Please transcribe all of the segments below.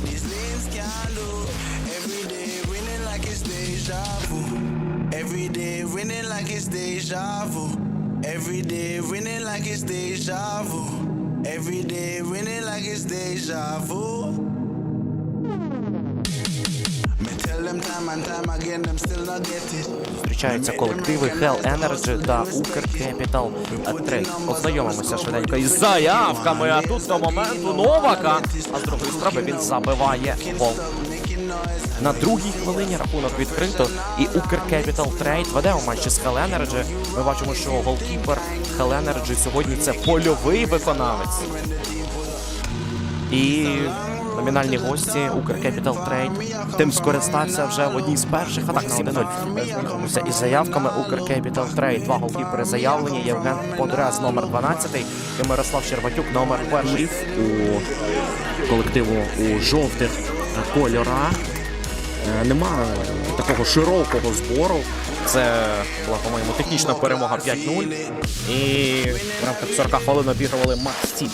but these lanes can't do. Every day winning like it's deja vu. Every day winning like it's deja vu. Every day winning like it's deja vu. Every day winning like it's deja vu. Зустрічаються колективи Hell Energy та Capital Trade. Ознайомимося швиденько із заявками. А тут до моменту Новака. А з другої спроби він забиває гол. На другій хвилині рахунок відкрито, і Укр Capital Trade веде у матчі з Hell Energy. Ми бачимо, що голкіпер Hell Energy сьогодні це польовий виконавець. І номінальні гості Укр Capital Trade тим скористався вже в одній з перших атак на 1-0. Із заявками Укр Capital Trade. Два голкіпери заявлені. Євген Подрез, номер 12 і Мирослав Щербатюк, номер 1 у колективу у жовтих кольорах. Е, Нема такого широкого збору. Це була, по-моєму, технічна перемога 5-0. І в рамках 40 хвилин обігрували Макс Тім.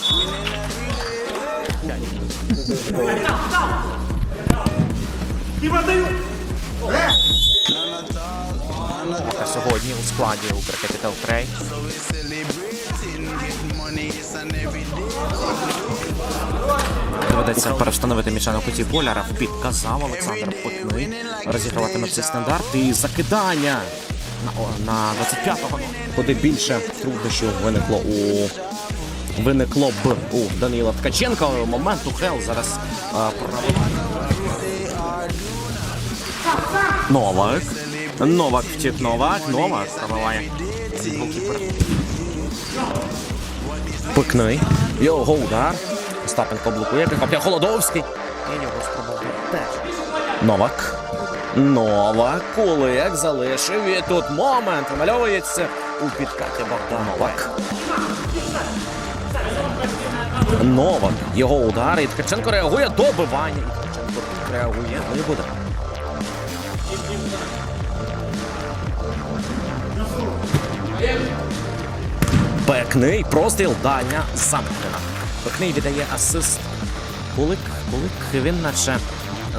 Та сьогодні у складі Укр Capital Trade. Доведеться перестановити мішану куті Боляра. Підказав Олександр Пикний. Розіграватиме цей стандарт і закидання на, на 25-го. Куди більше труднощів виникло у виникло б у Данила Ткаченка. Момент Хел зараз а, Новак. Новак втік Новак. Новак пробиває. Пикний. Його удар. Остапенко блокує. Прихоплює Холодовський. І його спробував теж. Новак. Новак. Кулик залишив. І тут момент. Вимальовується у підкаті Богдан Новак. Новак. Його удар. І Ткаченко реагує. Добивання. І Ткаченко реагує. Не буде. Пекний простріл дальня замкнена. Пекний віддає асист. Кулик, кулик, він наче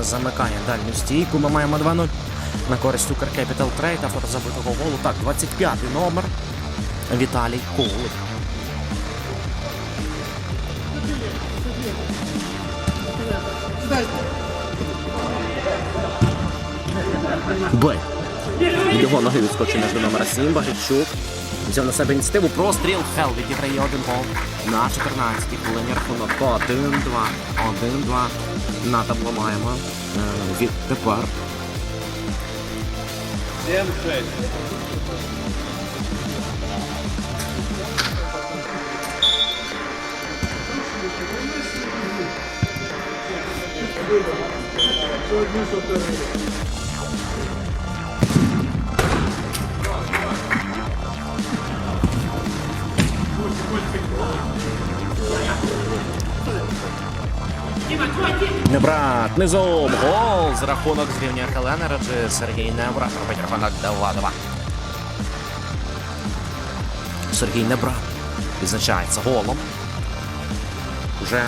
замикає дальню стійку. Ми маємо 2-0 на користь Укр Capital Trade, автор забитого голу. Так, 25-й номер. Віталій Кулик. Б. Його ноги відскочені до номера 7. Багрічук взяв на себе ініціативу. Простріл. Хел відіграє один гол на 14-й хвилині рахунок 1-2. 1-2. На табло маємо. Е, Відтепер. Небрат, низом, гол з рахунок зрівнює Хеленераджі. Сергій Небрат робить рахунок 2-2. Сергій Небрат відзначається голом. Уже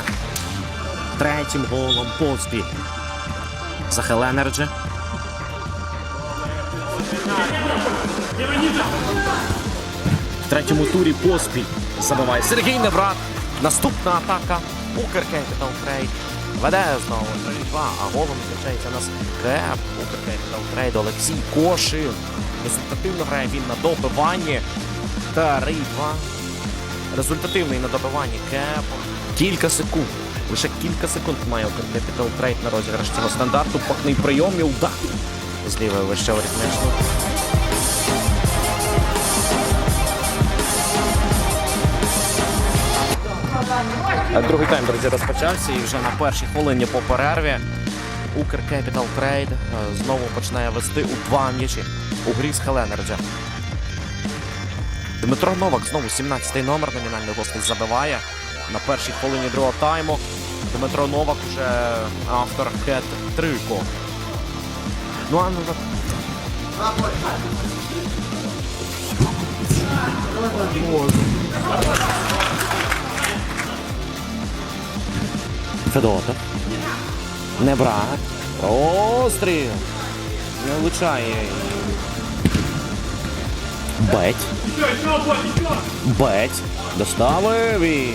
третім голом поспіль за Хеленерджі. В третьому турі поспіль забиває Сергій Небрат. Наступна атака Укр Capital Trade. Веде знову 3-2, а голом зустрічається нас Кеп. Укр Capital Trade Олексій Кошин. Результативно грає він на добиванні. 3-2. Результативний на добиванні Кеп. Кілька секунд. Лише кілька секунд має Capital Trade на розіграш цього стандарту. Пахний прийом і удар. З лівої вище м'ячу. Другий тайм, друзі, розпочався і вже на першій хвилині по перерві Укр Capital Trade знову починає вести у два м'ячі у грі з Хеленерджа. Дмитро Новак знову 17-й номер номінальний гостей забиває на першій хвилині другого тайму. Дмитро Новак уже автор хет-трику. Ну а ну Федотов. Не брат. Острів. Не влучає. Беть. Беть. Доставив і.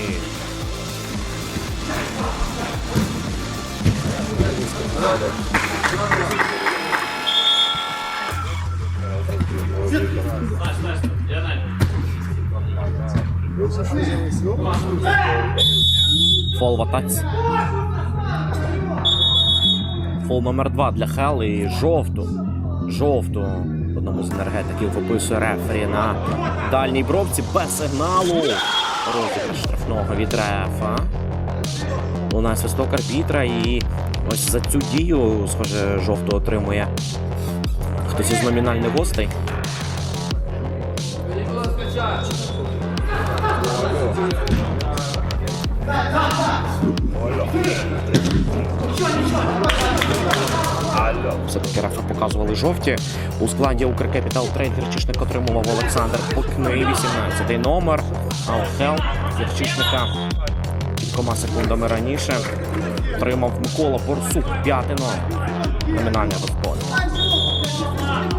Фол в атаці. Фол номер два для Хел і жовту. Жовту. Одному з енергетиків виписує рефері на дальній бровці без сигналу. Розіграш штрафного від рефа. Лунає свисток арбітра і ось за цю дію, схоже, жовту отримує хтось із номінальних гостей. Все-таки рефи показували жовті. У складі Укркепітал Трейд гірчишник отримував Олександр Пукний, 18-й номер. А у Хел гірчишника кількома секундами раніше отримав Микола Борсук, п'ятий номер. Номінальний господар.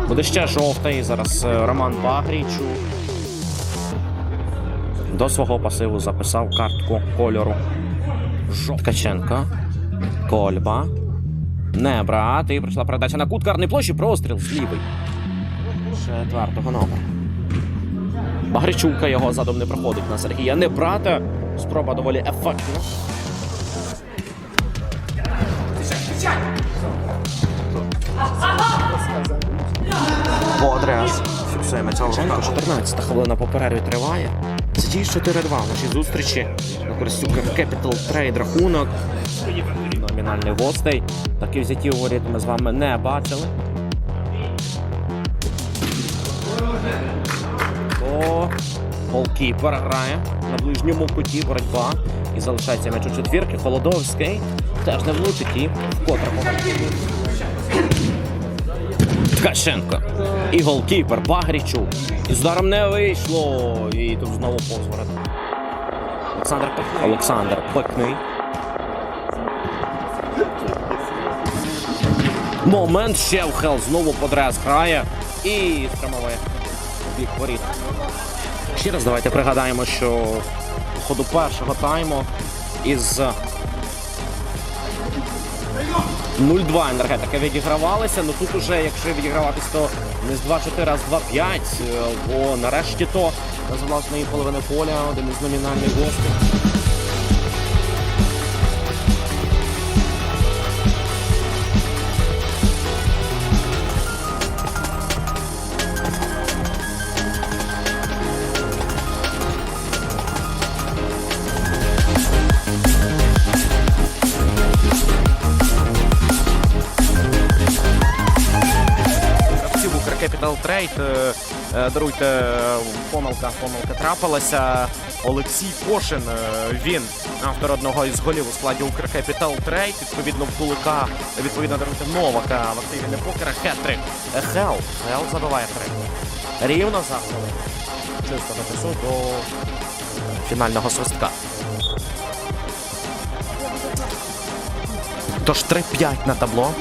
Буде ще жовтий. Зараз е, Роман Багрійчук. До свого пасиву записав картку кольору. Ткаченко. Кольба. Не брати. Прийшла передача на кут карної площі. Простріл з лівий. Четвертого номера. Багричука його задом не проходить на Сергія. Не брата. Спроба доволі ефектна. Подрез. Фіксуємо цього. 14 хвилина по перерві триває. Це діє 4-2 в нашій зустрічі. На користь Capital Trade рахунок. Номінальних гостей. Такі взяті у ми з вами не бачили. То голкіпер грає на ближньому куті боротьба. І залишається м'яч у четвірки. Холодовський теж не влучить і вкотре. Ткаченко. І голкіпер Багрічук. І з ударом не вийшло. І тут знову позворот. Олександр Пекний. Олександр Пекний. Момент ще в Хел знову подрез грає і спрямовує бік воріт. Ще раз давайте пригадаємо, що по ходу першого тайму із 0-2 енергетика відігравалися. але тут уже, якщо відіграватись, то не з 2-4, а з 2-5. е, Бо нарешті то з власної половини поля один із номінальних гостей. Трейд. Е, е, Даруйте, е, помилка, помилка трапилася. Олексій Кошин, він автор одного із голів у складі Укркепітал Трейд. Відповідно, в кулика, відповідно, даруйте Новака в активі не покера. Хетрик. Хел. Хел забиває три. Рівно за хвилину. Чисто напису до фінального свистка. Тож 3-5 на табло.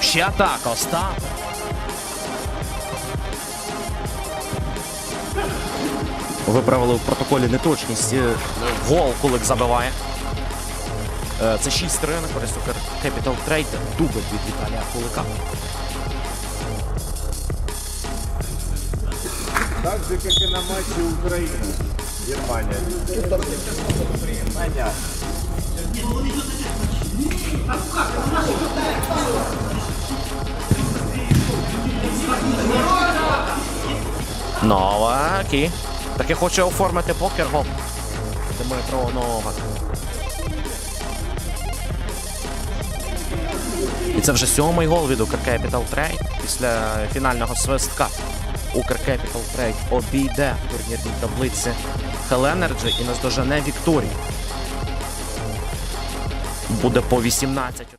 Ще атака, Остап. Виправили в протоколі неточність. Е, Гол Кулик забиває. Е, Це 6-3 на користь Capital Trade. Дубль від Віталія Кулика. Так же, как и на матче Украина. Германия. Понятно. Новак і таки хоче оформити покер гол. Дмитро Новак. І це вже сьомий гол від Укркепітал Трейд після фінального свистка. Укркепітал Трейд обійде в турнірній таблиці Хеленерджі і наздожене Вікторію. Буде по 18.